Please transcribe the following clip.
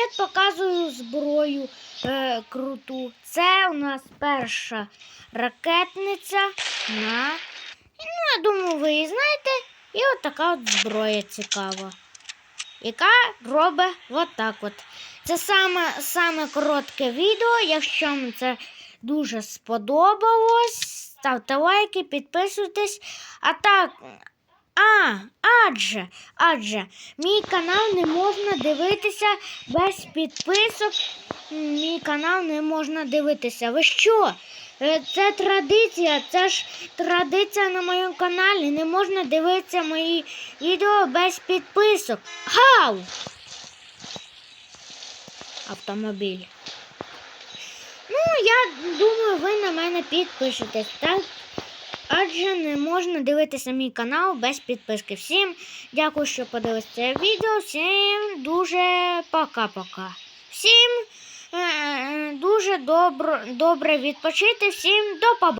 Я показую зброю е, круту. Це у нас перша ракетниця на. Ну, я думаю, ви її знаєте. І от така от зброя цікава. Яка робить отак от. Це саме, саме коротке відео. Якщо вам це дуже сподобалось, ставте лайки, підписуйтесь. А так. А, адже, адже, мій канал не можна дивитися без підписок. Мій канал не можна дивитися. Ви що? Е, Це традиція, це ж традиція на моєму каналі. Не можна дивитися мої відео без підписок. Гау! Автомобіль. Ну, я думаю, ви на мене підпишетесь, так? Адже не можна дивитися мій канал без підписки. Всім дякую, що подивилися це відео. Всім дуже пока-пока. Всім е, дуже добро, добре відпочити. Всім до побачення.